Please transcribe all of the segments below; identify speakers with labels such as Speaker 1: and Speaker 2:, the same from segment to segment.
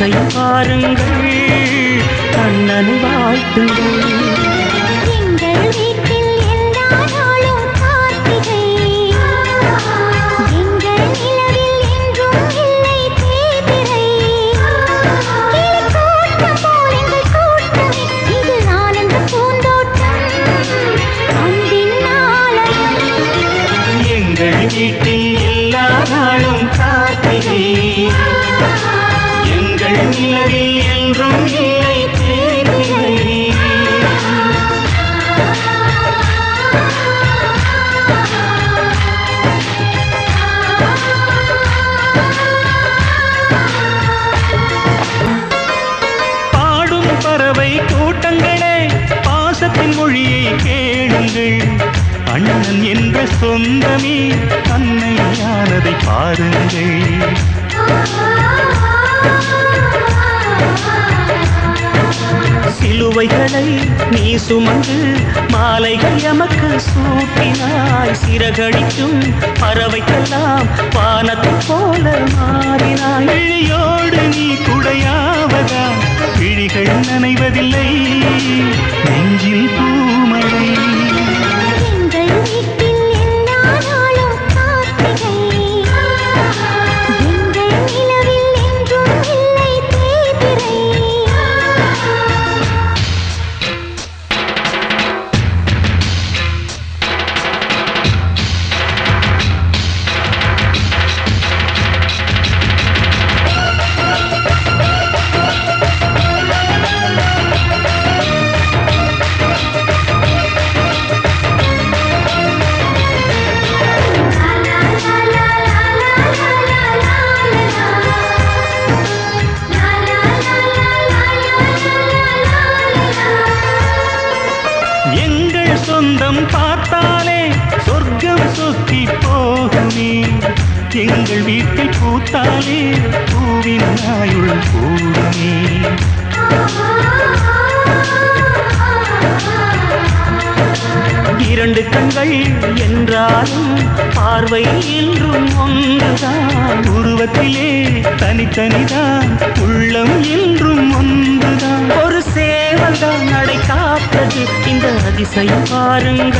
Speaker 1: அதிசயம் பாருங்கள் கண்ணன் வாழ்த்துங்கள்.
Speaker 2: எங்கள் வீட்டில் எங்கள் நிலவில் என்றும் இல்லை தேய்பிறை
Speaker 1: பாடும் பறவை கூட்டங்களே பாசத்தின் மொழியை கேளுங்கள். அண்ணன் என்ற சொந்தமே அன்னையானதை பாருங்கள். சுவைகளை நீ சுமந்து மாலைகள் எமக்கு சூட்டினாய் சிறகடிக்கும் பறவைக்கெல்லாம் வானத்தை போல மாறினாய். இழியோடு நீ குடையாவதா விழிகள் நனைவதில்லை.
Speaker 2: எங்கள்
Speaker 1: சொந்தம் பார்த்தாலே சொர்க்கம் சுத்தி போகுமே. எங்கள் வீட்டில் பூத்தாலே பூவின் ஆயுள் கூடுமே. இரண்டு கண்கள் என்றாலும் பார்வை என்றும் ஒன்றுதான். உருவத்திலே தனித்தனிதான் உள்ளம் என்றும் ஒன்றுதான். ஒரு சேவல்தான் நடை நடந்தது இந்த அதிசயம் பாருங்கள்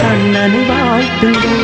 Speaker 1: கண்ணன் வாழ்த்துங்கள்.